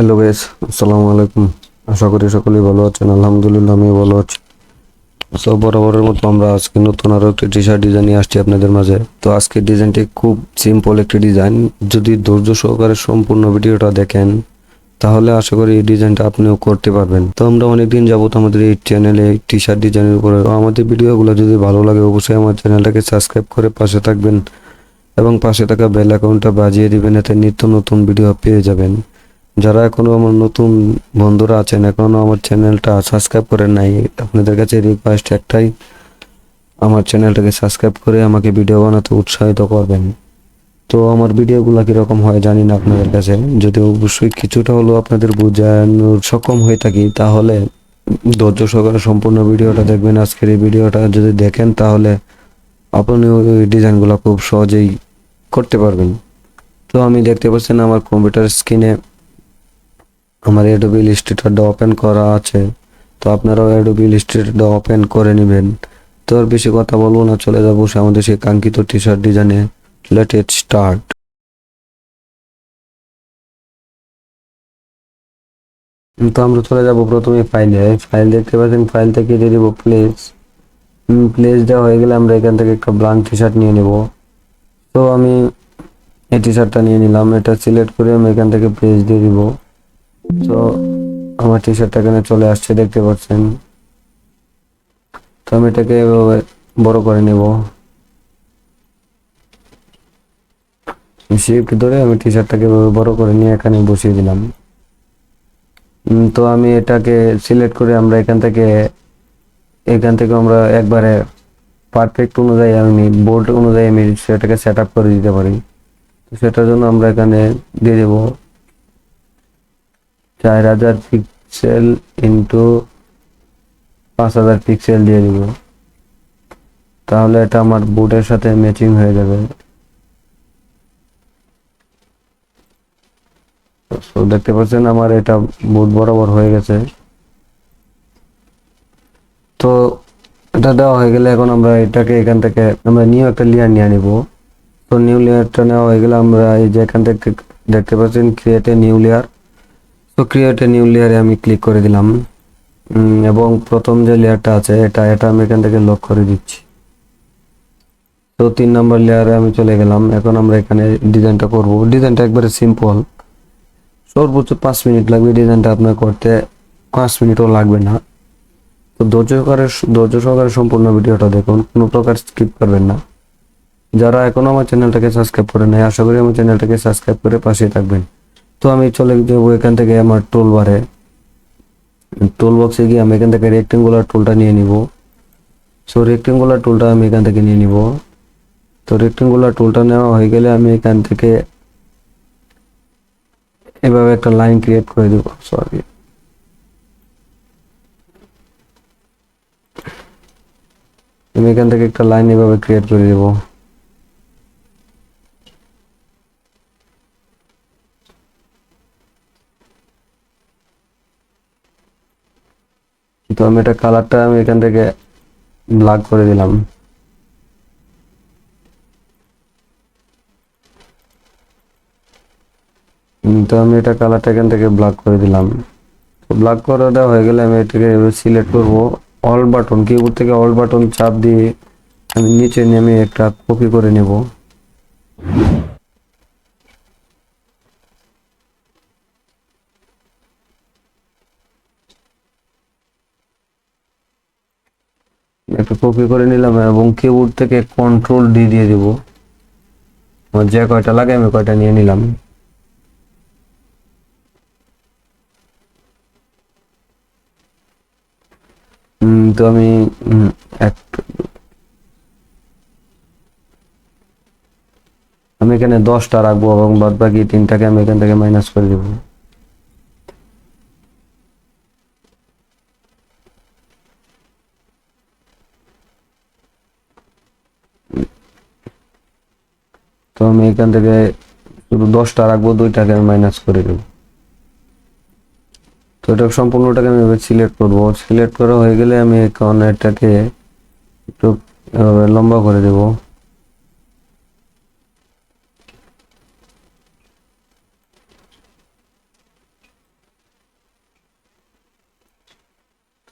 Hello guys আসসালামু আলাইকুম আশা করি সকলেই ভালো আছেন। আলহামদুলিল্লাহ আমি ভালো আছি। সব বরাবরের মতো আমরা আজকে নতুন আরও একটি টি শার্ট ডিজাইন নিয়ে আসছি আপনাদের মাঝে। তো আজকে ডিজাইনটি খুব সিম্পল একটি ডিজাইন যদি ধৈর্য সহকারে সম্পূর্ণ ভিডিওটা দেখেন, তাহলে আশা করি এই ডিজাইনটা আপনিও করতে পারবেন। তো আমরা অনেকদিন যাবত আমাদের এই চ্যানেলে টি শার্ট ডিজাইনের উপরে আমাদের ভিডিওগুলো যদি ভালো লাগে, অবশ্যই আমার চ্যানেলটাকে সাবস্ক্রাইব করে পাশে থাকবেন এবং পাশে থাকা বেল অ্যাকাউন্টটা বাজিয়ে দিবেন, এতে নিত্য নতুন ভিডিও পেয়ে যাবেন। যারা এখনও আমার নতুন বন্ধুরা আছেন, এখনও আমার চ্যানেলটা সাবস্ক্রাইব করেন নাই, আপনাদের কাছে রিকোয়েস্ট একটাই, আমার চ্যানেলটাকে সাবস্ক্রাইব করে আমাকে ভিডিও বানাতে উৎসাহিত করবেন। তো আমার ভিডিওগুলো কীরকম হয় জানি না আপনাদের কাছে। যদি অবশ্যই কিছুটা হলেও আপনাদের বোঝানোর সক্ষম হয়ে থাকি, তাহলে ধৈর্য সহকারে সম্পূর্ণ ভিডিওটা দেখবেন। আজকের এই ভিডিওটা যদি দেখেন, তাহলে আপনি ওই ডিজাইনগুলো খুব সহজেই করতে পারবেন। তো আমি দেখতে পাচ্ছেন আমার কম্পিউটার স্ক্রিনে আমার অ্যাডোবি ইলাস্ট্রেটরটা ওপেন করা আছে, তো আপনারাও অ্যাডোবি ইলাস্ট্রেটরটা ওপেন করে নেবেন। তো আর বেশি কথা বলব না, চলে যাব আমাদের সেই কাঙ্ক্ষিত টি শার্ট ডিজাইনে লেটেড স্টার্ট তো আমরা চলে যাব প্রথমে ফাইলে ফাইল দেখতে পাচ্ছেন ফাইল থেকে দিয়ে দেবো প্লেস প্লেস দেওয়া হয়ে গেলে আমরা এখান থেকে একটা ব্লাঙ্ক টি শার্ট নিয়ে নেব। তো আমি এই টি শার্টটা নিয়ে নিলাম, এটা সিলেক্ট করে আমি এখান থেকে প্লেস দিয়ে দিব। তো আমার টি শার্টটা এখানে চলে আসছে, দেখতে পাচ্ছেন। তো আমি এটাকে এভাবে বড় করে নেব। শিফট ধরে আমি টি শার্টটাকে বড় করে নিয়ে এখানে বসিয়ে দিলাম। তো আমি এটাকে সিলেক্ট করে আমরা এখান থেকে এখান থেকে আমরা একবারে পারফেক্ট অনুযায়ী আমি বোর্ড অনুযায়ী আমি সেটাকে সেট আপ করে দিতে পারি। সেটার জন্য আমরা এখানে দিয়ে দেবো। চার হাজার পিক্সেল ইন্টু পাঁচ হাজার পিক্সেল দিয়ে দিব। তাহলে এটা আমার বোর্ডের সাথে ম্যাচিং হয়ে যাবে। তো দেখতে পাচ্ছেন আমার এটা বোর্ড বরাবর হয়ে গেছে। তো, এটা দেওয়া হয়ে গেলে এখন আমরা এটাকে এখান থেকে আমরা নিউ একটা লেয়ার নিয়ে নিব। তো নিউ লেয়ারটা নেওয়া হয়ে গেলে আমরা এই যে এখান থেকে দেখতে পাচ্ছেন ক্রিয়েট এ নিউ লেয়ার তো ক্রিয়েট এ নিউ লেয়ারে আমি ক্লিক করে দিলাম। এবং প্রথম যে লেয়ারটা আছে, এটা এটা আমি এখান থেকে লক করে দিচ্ছি। তো তিন নম্বর লেয়ারে আমি চলে গেলাম। এখন আমরা এখানে ডিজাইনটা করব। ডিজাইনটা একবারে সিম্পল সর্বোচ্চ পাঁচ মিনিট লাগবে ডিজাইনটা আপনার করতে। পাঁচ মিনিটও লাগবে না। তো ধৈর্য সহকারে ধৈর্য সহকারে সম্পূর্ণ ভিডিওটা দেখুন। কোনো প্রকার স্কিপ করবেন না। যারা এখনও আমার চ্যানেলটাকে সাবস্ক্রাইব করে নাই, আশা করি আমার চ্যানেলটাকে সাবস্ক্রাইব করে পাশে থাকবেন। তো আমি চলে যাব এখান থেকে আমার টুল বারে টুল বক্সে গিয়ে আমি এখান থেকে রেক্টেঙ্গুলার টুলটা নিয়ে নিব। সো রেক্টেঙ্গুলার টুলটা আমি এখান থেকে নিয়ে নিব। তো রেক্টেঙ্গুলার টুলটা নেওয়া হয়ে গেলে আমি এখান থেকে এভাবে একটা লাইন ক্রিয়েট করে দিব। সরি আমি এখান থেকে একটা লাইন এভাবে ক্রিয়েট করে দেব। তো আমি এটা কালারটা আমি এখান থেকে ব্ল্যাক করে দিলাম। তো আমি এটা কালারটা এখান থেকে ব্ল্যাক করে দিলাম। তো ব্ল্যাক করাটা হয়ে গেলে আমি এটাকে সিলেক্ট করব। অল বাটন কিবোর্ড থেকে অল বাটন চাপ দিয়ে আমি নিচে নেমে একটা কপি করে নেব। একটা কপি করে নিলাম এবং কিবোর্ড থেকে কন্ট্রোল ডি দিয়ে দিব। আমার যে কয়টা লাগে আমি কয়টা নিয়ে নিলাম। তো আমি আমি এখানে দশটা রাখব এবং বাদ বাকি তিনটাকে আমি এখান থেকে মাইনাস করে দেবো। এখান থেকে শুধু দশটা রাখব, দুইটাকে আমি মাইনাস করে দেবো। তো এটা সম্পূর্ণটাকে আমি এবার সিলেক্ট করব। সিলেক্ট করা হয়ে গেলে আমি এখন এটাকে একটু লম্বা করে দেব।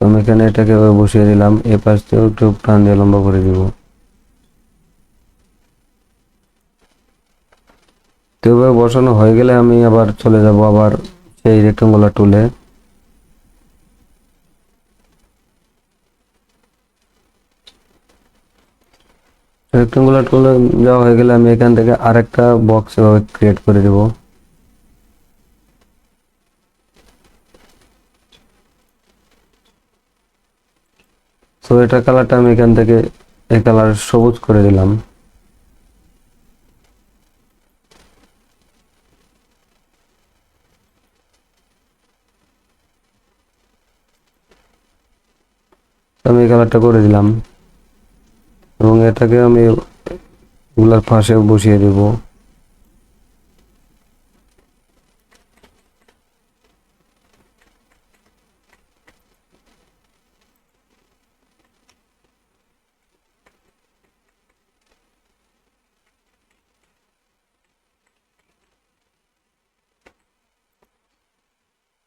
আমি এখানে এটাকে বসিয়ে দিলাম। এ পাশ থেকে একটু টান দিয়ে লম্বা করে দিব। এভাবে বসানো হয়ে গেলে আমি আবার চলে যাব আবার সেই রেক্টেঙ্গুলার টুলে রেক্টেঙ্গুলার টুলে যাওয়া হয়ে গেলে আমি এখান থেকে আরেকটা বক্স এভাবে ক্রিয়েট করে দেব। তো এটা কালারটা আমি এখান থেকে, এই কালার সবুজ করে দিলাম আমি এই কালারটা করে দিলাম এবং এটাকে আমি এগুলার পাশে বসিয়ে দেব।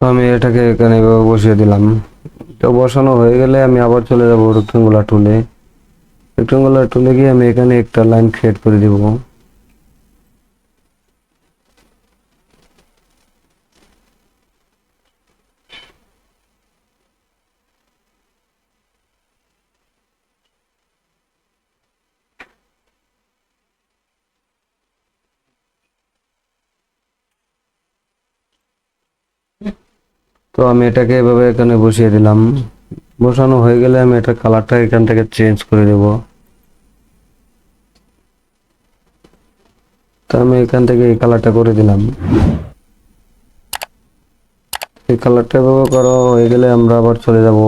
আমি এটাকে এখানে বসিয়ে দিলাম। তো বসানো হয়ে গেলে আমি আবার চলে যাব রেক্টেঙ্গুলার টুলে রেক্টেঙ্গুলার টুলে গিয়ে আমি এখানে একটা লাইন ক্রিয়েট করে দিব। তো আমি এটাকে এভাবে এখানে বসিয়ে দিলাম। বসানো হয়ে গেলে আমি এটা কালারটা এখান থেকে চেঞ্জ করে দেব। তো আমি এখান থেকে এই কালারটা করে দিলাম। এই কালারটা এভাবে করা হয়ে গেলে আমরা আবার চলে যাব।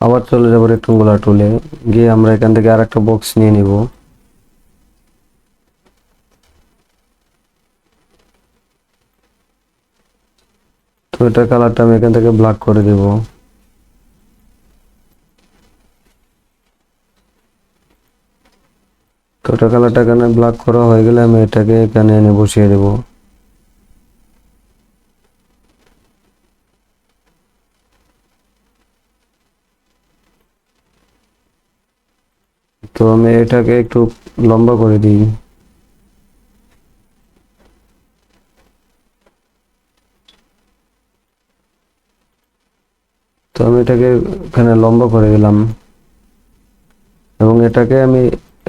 আবার চলে যাব রেক্টেঙ্গুলার টুলে গিয়ে আমরা এখান থেকে আরেকটা বক্স নিয়ে নিব। তো এটার কালারটা আমি এখান থেকে ব্ল্যাক করে দেব। তো এটা কালারটা এখানে ব্ল্যাক করা হয়ে গেলে আমি এটাকে এখানে এনে বসিয়ে দেব। তো আমি এটাকে একটু লম্বা করে দিই। তো আমি এটাকে এখানে লম্বা করে দিলাম। এবং এটাকে আমি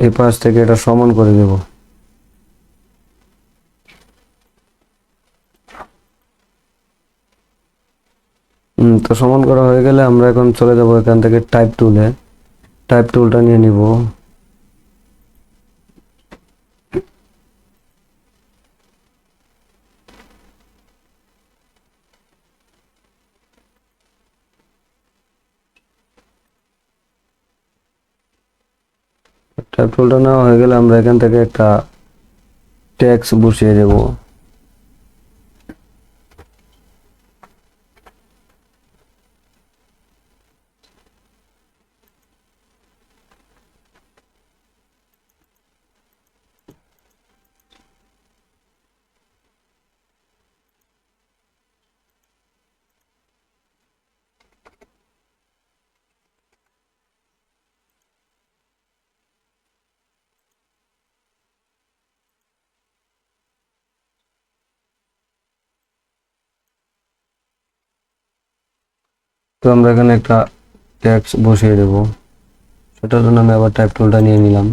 এই পাশ থেকে এটা সমান করে দেব। তো সমান করা হয়ে গেলে আমরা এখন চলে যাব এখান থেকে টাইপ টুলে টাইপ টুলটা নিয়ে নিব। টাইপ টুলটা নেওয়া হয়ে গেলে আমরা এখান থেকে একটা ট্যাক্স বসিয়ে দেব। তো আমরা এখানে একটা ট্যাক্স বসিয়ে দেবো। সেটার জন্য আমি আবার টাইপ টুলটা নিয়ে নিলাম।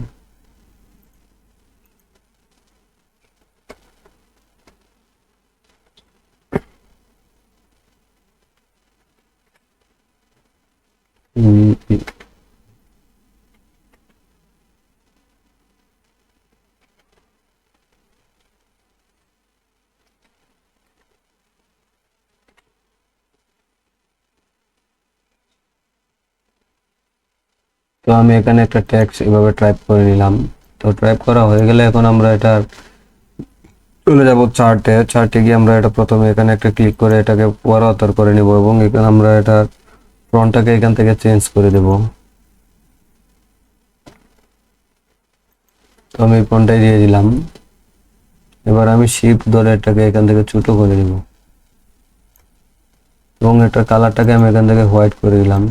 তো আমি এখানে একটা ট্যাক্স এভাবে টাইপ করে নিলাম। তো টাইপ করা হয়ে গেলে এখন আমরা এটা চলে যাব চার্টে চার্টে গিয়ে আমরা এটা প্রথমে এখানে একটা ক্লিক করে এটাকে পরাতর করে নিব এবং এখানে আমরা এটা ফ্রন্টটাকে এখান থেকে চেঞ্জ করে দেব। তো আমি ফ্রন্টটাই দিয়ে দিলাম। এবার আমি শিফট ধরে এটাকে এখান থেকে ছোট করে দেব। এবং এটার কালারটাকে আমি এখান থেকে হোয়াইট করে দিলাম।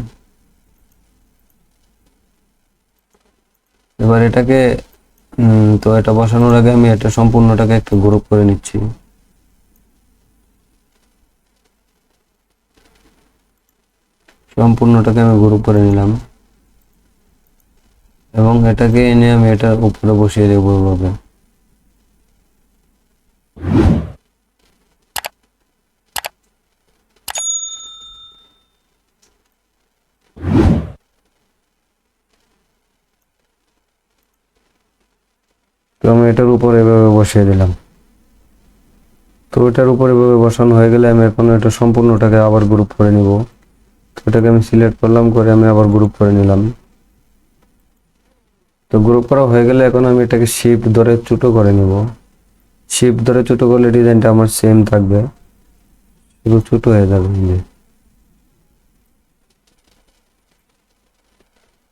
এবার এটাকে তো এটা বসানোর আগে আমি এটা সম্পূর্ণটাকে একটা গ্রুপ করে নিচ্ছি। সম্পূর্ণটাকে আমি গ্রুপ করে নিলাম। এবং এটাকে এনে আমি এটার উপরে বসিয়ে দেবো এভাবে। আমি এটার উপর এভাবে বসিয়ে দিলাম। তো এটার উপর এভাবে বসানো হয়ে গেলে আমি এখন এটা সম্পূর্ণটাকে আবার গ্রুপ করে নিব। তো এটাকে আমি সিলেক্ট করলাম, করে আমি আবার গ্রুপ করে নিলাম। তো গ্রুপ করা হয়ে গেলে এখন আমি এটাকে শিফট ধরে ছোটো করে নিব। শিফট ধরে ছোটো করলে ডিজাইনটা আমার সেম থাকবে। শুধু ছোটো হয়ে যাবে।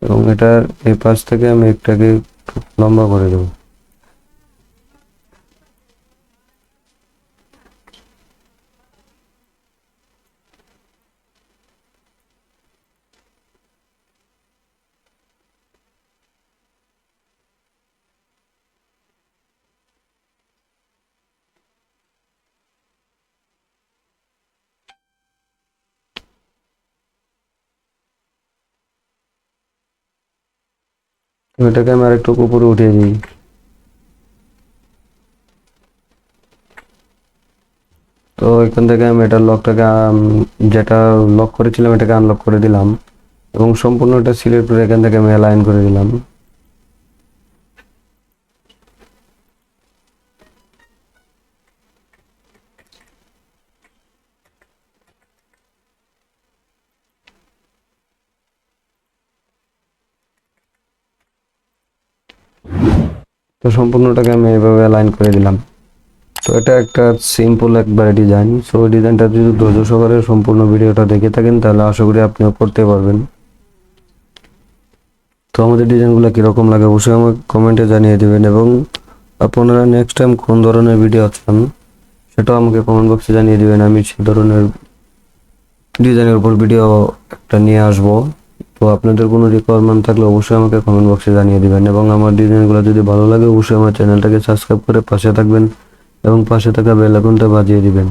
এবং এটার এই পাশ থেকে আমি একটাকে একটু লম্বা করে দেবো। এটাকে আমি আরেকটু উপরে উঠিয়ে দিই। তো এখান থেকে আমি এটা লকটাকে যেটা লক করেছিলাম এটাকে আনলক করে দিলাম এবং সম্পূর্ণ এটা সিলেক্ট করে এখান থেকে আমি অ্যালাইন করে দিলাম। তো সম্পূর্ণটাকে আমি এইভাবে অ্যালাইন করে দিলাম। তো এটা একটা সিম্পল একবারে ডিজাইন সো ডিজাইনটা যদি ধৈর্য সহকারে সম্পূর্ণ ভিডিওটা দেখে থাকেন, তাহলে আশা করি আপনিও করতে পারবেন। তো আমাদের ডিজাইনগুলো কীরকম লাগে অবশ্যই আমাকে কমেন্টে জানিয়ে দেবেন এবং আপনারা নেক্সট টাইম কোন ধরনের ভিডিও চান সেটাও আমাকে কমেন্ট বক্সে জানিয়ে দিবেন। আমি সে ধরনের ডিজাইনের উপর ভিডিও একটা নিয়ে আসব। তো আপনাদের কোনো রিকোয়ারমেন্ট থাকলে অবশ্যই আমাকে কমেন্ট বক্সে জানিয়ে দেবেন এবং আমার ডিজাইনগুলো যদি ভালো লাগে, অবশ্যই আমার চ্যানেলটাকে সাবস্ক্রাইব করে পাশে থাকবেন এবং পাশে থাকা বেল আইকনটা বাজিয়ে দিবেন।